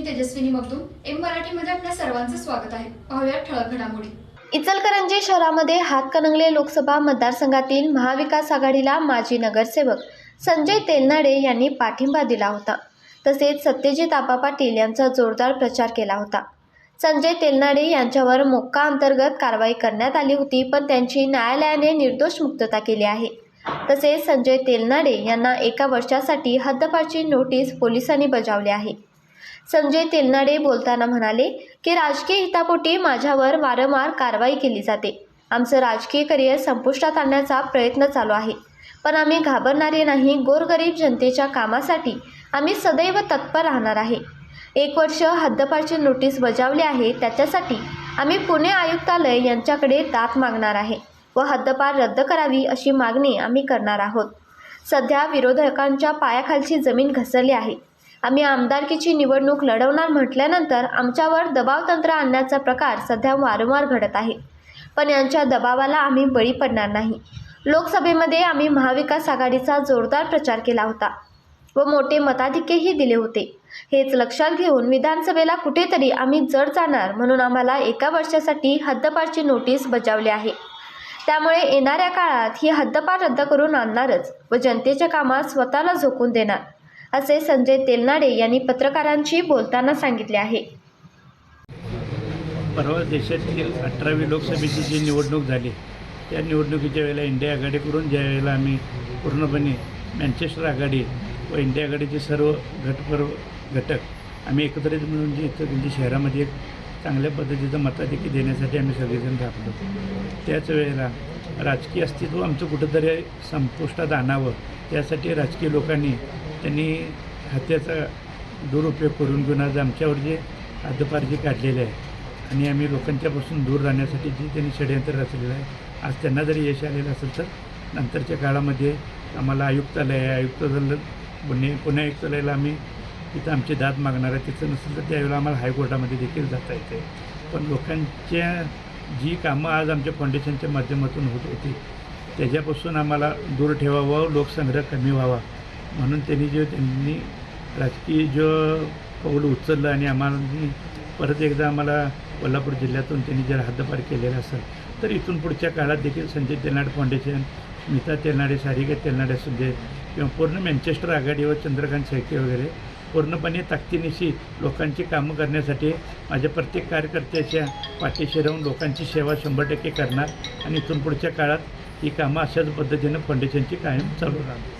मी Tejaswini Magdum M मराठीमध्ये आपल्या सर्वांचं स्वागत आहे. पाहूया ठळक घडामोडी. इचलकरंजी शहरामध्ये हातकणंगले लोकसभा मतदारसंघातील महाविकास आघाडीला माजी नगरसेवक संजय तेलनाडे यांनी पाठिंबा दिला होता. तसेच सत्यजित आबा पाटील यांचा जोरदार प्रचार केला होता. संजय तेलनाडे यांच्यावर मोक्का अंतर्गत कारवाई करण्यात आली होती पण त्यांची न्यायालयाने निर्दोष मुक्तता केली आहे. तसेच संजय तेलनाडे यांना एका वर्षासाठी हद्दपारची नोटीस पोलिसांनी बजावली आहे. संजय तेलनाडे बोलताना म्हणाले की राजकीय हितापोटी माझ्यावर वारंवार कारवाई केली जाते. आमचं राजकीय करिअर संपुष्टात आणण्याचा प्रयत्न चालू आहे. पण आम्ही घाबरणारे नाही गोरगरीब जनतेच्या कामासाठी आम्ही सदैव तत्पर राहणार आहे. एक वर्ष हद्दपारची नोटीस बजावली आहे त्याच्यासाठी आम्ही पुणे आयुक्तालय यांच्याकडे दात मागणार आहे व हद्दपार रद्द करावी अशी मागणी आम्ही करणार आहोत. सध्या विरोधकांच्या पायाखालची जमीन घसरली आहे. आम्ही आमदारकीची निवडणूक लढवणार म्हटल्यानंतर आमच्यावर दबावतंत्र आणण्याचा प्रकार सध्या वारंवार घडत आहे. पण यांच्या दबावाला आम्ही बळी पडणार नाही. लोकसभेमध्ये आम्ही महाविकास आघाडीचा जोरदार प्रचार केला होता व मोठे मताधिक्यही दिले होते. हेच लक्षात घेऊन विधानसभेला कुठेतरी आम्ही जड जाणार म्हणून आम्हाला एका वर्षासाठी हद्दपारची नोटीस बजावली आहे. त्यामुळे येणाऱ्या काळात ही हद्दपार रद्द करून आणणारच व जनतेच्या कामात स्वतःला झोकून देणार. असे संजय तेलनाडे यांनी पत्रकारांशी बोलताना सांगितले आहे. परवा देशातील अठरावी लोकसभेची जी निवडणूक झाली त्या निवडणुकीच्या वेळेला इंडिया आघाडीकडून ज्या वेळेला आम्ही पूर्णपणे मँचेस्टर आघाडी व इंडिया आघाडीचे सर्व घटपर्व घटक आम्ही एकत्रित मिळून जे इथं त्यांच्या शहरामध्ये एक चांगल्या पद्धतीचं मताधिकी देण्यासाठी आम्ही सगळेजण राबलो त्याच वेळेला राजकीय अस्तित्व आमचं कुठंतरी संपुष्टात आणावं त्यासाठी राजकीय लोकांनी त्यांनी हत्याचा दुरुपयोग करून घेऊन आज आमच्यावर जे हद्दपार जे काढलेले आहे आणि आम्ही लोकांच्यापासून दूर राहण्यासाठी जे त्यांनी षडयंत्र रचलेलं आहे आज त्यांना जरी यश आलेलं असेल तर नंतरच्या काळामध्ये आम्हाला आयुक्तालय आहे आयुक्तालय पुणे पुणे आयुक्तालयाला आम्ही तिथं आमची दाद मागणार आहे. तिथं नसेल तर त्यावेळेला आम्हाला हायकोर्टामध्ये देखील जाता येते. पण लोकांच्या जी कामं आज आमच्या फाउंडेशनच्या माध्यमातून होत होती त्याच्यापासून आम्हाला दूर ठेवावं लोकसंग्रह कमी व्हावा म्हणून त्यांनी जो त्यांनी राजकीय जो पाऊल उचललं आणि आम्हाला परत एकदा आम्हाला कोल्हापूर जिल्ह्यातून त्यांनी जर हद्दपार केलेला असेल तर इथून पुढच्या काळात देखील संजय तेलनाडे फाउंडेशन स्मिता तेलनाडे सारिका तेलनाडे असू दे किंवा पूर्ण मँचेस्टर आघाडीवर चंद्रकांत शेळके वगैरे पूर्णपणे ताकदीनिशी लोकांची कामं करण्यासाठी माझ्या प्रत्येक कार्यकर्त्याच्या पाठीशी राहून लोकांची सेवा शंभर टक्के करणार आणि इथून पुढच्या काळात ही कामं अशाच पद्धतीनं फाउंडेशनची कायम चालू राहणार.